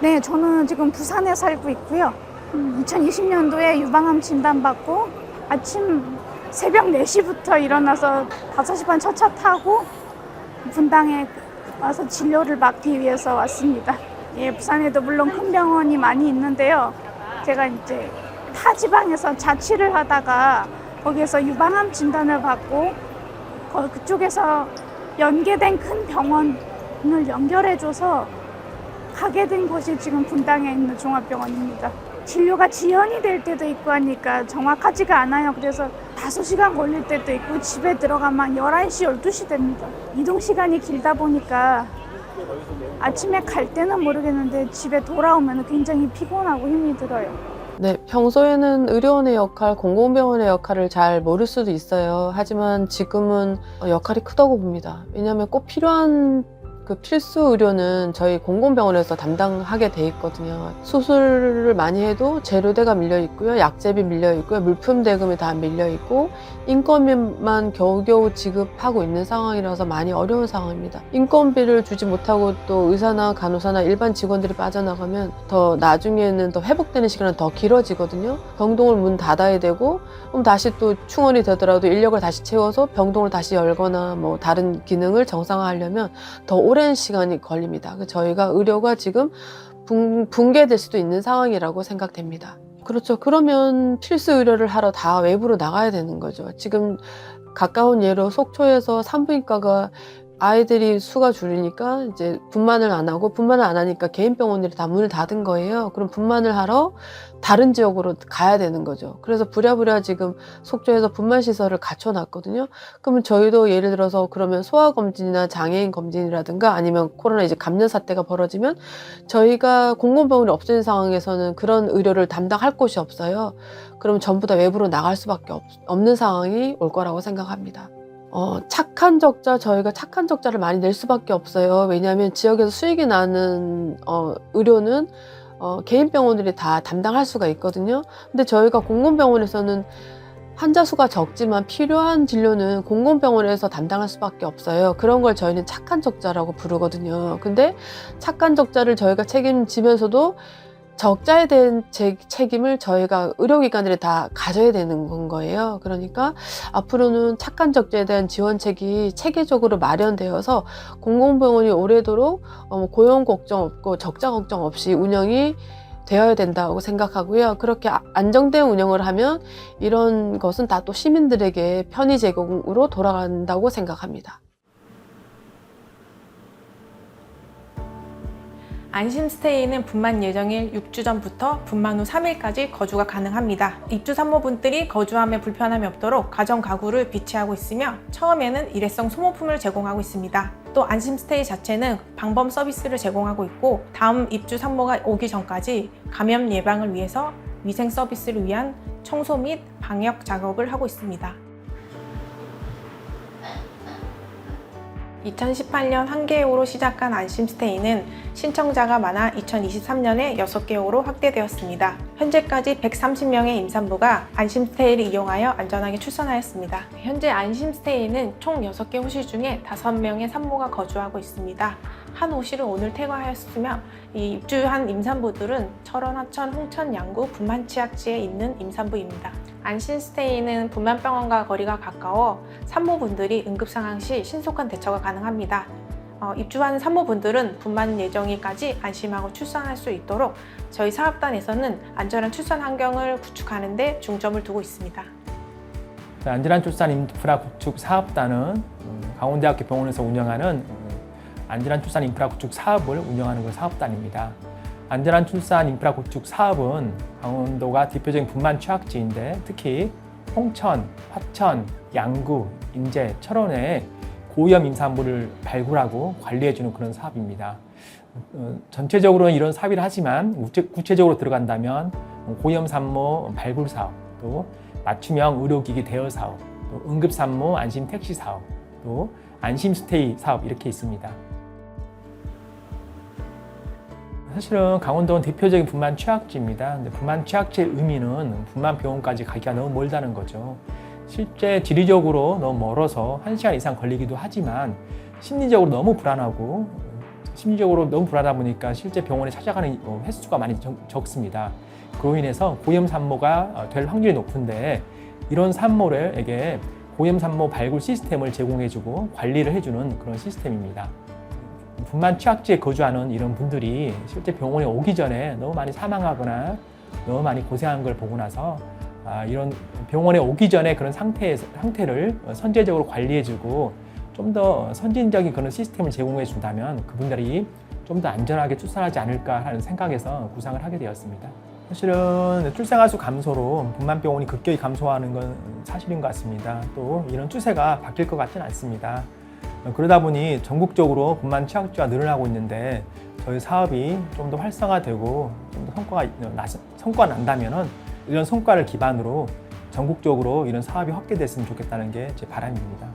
네, 저는 지금 부산에 살고 있고요. 2020년도에 유방암 진단받고 아침 새벽 4시부터 일어나서 5시 반 첫 차 타고 분당에 와서 진료를 받기 위해서 왔습니다. 예, 부산에도 물론 큰 병원이 많이 있는데요. 제가 이제 타 지방에서 자취를 하다가 거기에서 유방암 진단을 받고 거- 그쪽에서 연계된 큰 병원을 연결해줘서 가게 된 곳이 지금 분당에 있는 종합병원입니다. 진료가 지연이 될 때도 있고 하니까 정확하지가 않아요. 그래서 5시간 걸릴 때도 있고 집에 들어가면 11시, 12시 됩니다. 이동 시간이 길다 보니까 아침에 갈 때는 모르겠는데 집에 돌아오면 굉장히 피곤하고 힘이 들어요. 네, 평소에는 의료원의 역할, 공공병원의 역할을 잘 모를 수도 있어요. 하지만 지금은 역할이 크다고 봅니다. 왜냐하면 꼭 필요한 그 필수 의료는 저희 공공병원에서 담당하게 돼 있거든요. 수술을 많이 해도 재료대가 밀려 있고요, 약제비 밀려 있고요, 물품 대금이 다 밀려 있고 인건비만 겨우겨우 지급하고 있는 상황이라서 많이 어려운 상황입니다. 인건비를 주지 못하고 또 의사나 간호사나 일반 직원들이 빠져나가면 더 나중에는 더 회복되는 시간은 더 길어지거든요. 병동을 문 닫아야 되고 그럼 다시 또 충원이 되더라도 인력을 다시 채워서 병동을 다시 열거나 뭐 다른 기능을 정상화하려면 더 오랜 시간이 걸립니다. 그 저희가 의료가 지금 붕, 붕괴될 수도 있는 상황이라고 생각됩니다. 그렇죠. 그러면 필수 의료를 하러 다 외부로 나가야 되는 거죠. 지금 가까운 예로 속초에서 산부인과가 아이들이 수가 줄으니까 이제 분만을 안 하고 분만을 안 하니까 개인 병원들이 다 문을 닫은 거예요. 그럼 분만을 하러 다른 지역으로 가야 되는 거죠. 그래서 부랴부랴 지금 속초에서 분만 시설을 갖춰 놨거든요. 그러면 저희도 예를 들어서 그러면 소아 검진이나 장애인 검진이라든가 아니면 코로나 이제 감염 사태가 벌어지면 저희가 공공병원이 없는 상황에서는 그런 의료를 담당할 곳이 없어요. 그럼 전부 다 외부로 나갈 수밖에 없, 없는 상황이 올 거라고 생각합니다. 어, 착한 적자, 저희가 착한 적자를 많이 낼 수밖에 없어요. 왜냐하면 지역에서 수익이 나는 어, 의료는 어, 개인 병원들이 다 담당할 수가 있거든요. 근데 저희가 공공병원에서는 환자 수가 적지만 필요한 진료는 공공병원에서 담당할 수밖에 없어요. 그런 걸 저희는 착한 적자라고 부르거든요. 근데 착한 적자를 저희가 책임지면서도 적자에 대한 제- 책임을 저희가 의료기관들이 다 가져야 되는 건 거예요. 그러니까 앞으로는 착한 적자에 대한 지원책이 체계적으로 마련되어서 공공병원이 오래도록 어, 뭐 고용 걱정 없고 적자 걱정 없이 운영이 되어야 된다고 생각하고요. 그렇게 아- 안정된 운영을 하면 이런 것은 다 또 시민들에게 편의 제공으로 돌아간다고 생각합니다. 안심 스테이는 분만 예정일 6주 전부터 분만 후 3일까지 거주가 가능합니다. 입주 산모분들이 거주함에 불편함이 없도록 가정 가구를 비치하고 있으며 처음에는 일회성 소모품을 제공하고 있습니다. 또 안심 스테이 자체는 방범 서비스를 제공하고 있고 다음 입주 산모가 오기 전까지 감염 예방을 위해서 위생 서비스를 위한 청소 및 방역 작업을 하고 있습니다. 2018년 한 개호로 시작한 안심스테이는 신청자가 많아 2023년에 6개호로 확대되었습니다. 현재까지 130명의 임산부가 안심스테이를 이용하여 안전하게 출산하였습니다. 현재 안심스테이는 총 6개 호실 중에 5명의 산모가 거주하고 있습니다. 한 호실은 오늘 퇴거하였으며 이 입주한 임산부들은 철원, 하천, 홍천, 양구, 분만치약지에 있는 임산부입니다. 안심스테이는 분만병원과 거리가 가까워 산모분들이 응급 상황 시 신속한 대처가 가능합니다. 어, 입주하는 산모분들은 분만 예정일까지 안심하고 출산할 수 있도록 저희 사업단에서는 안전한 출산 환경을 구축하는 데 중점을 두고 있습니다. 자, 안전한 출산 인프라 구축 사업단은 음, 강원대학교 병원에서 운영하는 음, 안전한 출산 인프라 구축 사업을 운영하는 그 사업단입니다. 안전한 출산 인프라 구축 사업은 강원도가 대표적인 분만 취약지인데 특히 홍천, 화천, 양구, 인제, 철원에 고위험 임산부를 발굴하고 관리해주는 그런 사업입니다. 어, 전체적으로는 이런 사업을 하지만 구체- 구체적으로 들어간다면 고위험 산모 발굴 사업, 또 맞춤형 의료기기 대여 사업, 또 응급산모 안심 택시 사업, 또 안심 스테이 사업 이렇게 있습니다. 사실은 강원도는 대표적인 분만 취약지입니다. 근데 분만 취약지의 의미는 분만 병원까지 가기가 너무 멀다는 거죠. 실제 지리적으로 너무 멀어서 1시간 이상 걸리기도 하지만 심리적으로 너무 불안하고 심리적으로 너무 불안하다 보니까 실제 병원에 찾아가는 어, 횟수가 많이 적, 적습니다. 그로 인해서 고염 산모가 어, 될 확률이 높은데 이런 산모를에게 고염 산모 발굴 시스템을 제공해주고 관리를 해주는 그런 시스템입니다. 분만 취약지에 거주하는 이런 분들이 실제 병원에 오기 전에 너무 많이 사망하거나 너무 많이 고생한 걸 보고 나서 아, 이런 병원에 오기 전에 그런 상태, 상태를 선제적으로 관리해주고 좀 더 선진적인 그런 시스템을 제공해 준다면 그분들이 좀 더 안전하게 출산하지 않을까 하는 생각에서 구상을 하게 되었습니다. 사실은 출생아 수 감소로 분만병원이 급격히 감소하는 건 사실인 것 같습니다. 또 이런 추세가 바뀔 것 같지는 않습니다. 그러다 보니 전국적으로 분만 취약주가 늘어나고 있는데 저희 사업이 좀 더 활성화되고 좀 더 성과가 나, 성과가 난다면은 이런 성과를 기반으로 전국적으로 이런 사업이 확대됐으면 좋겠다는 게 제 바람입니다.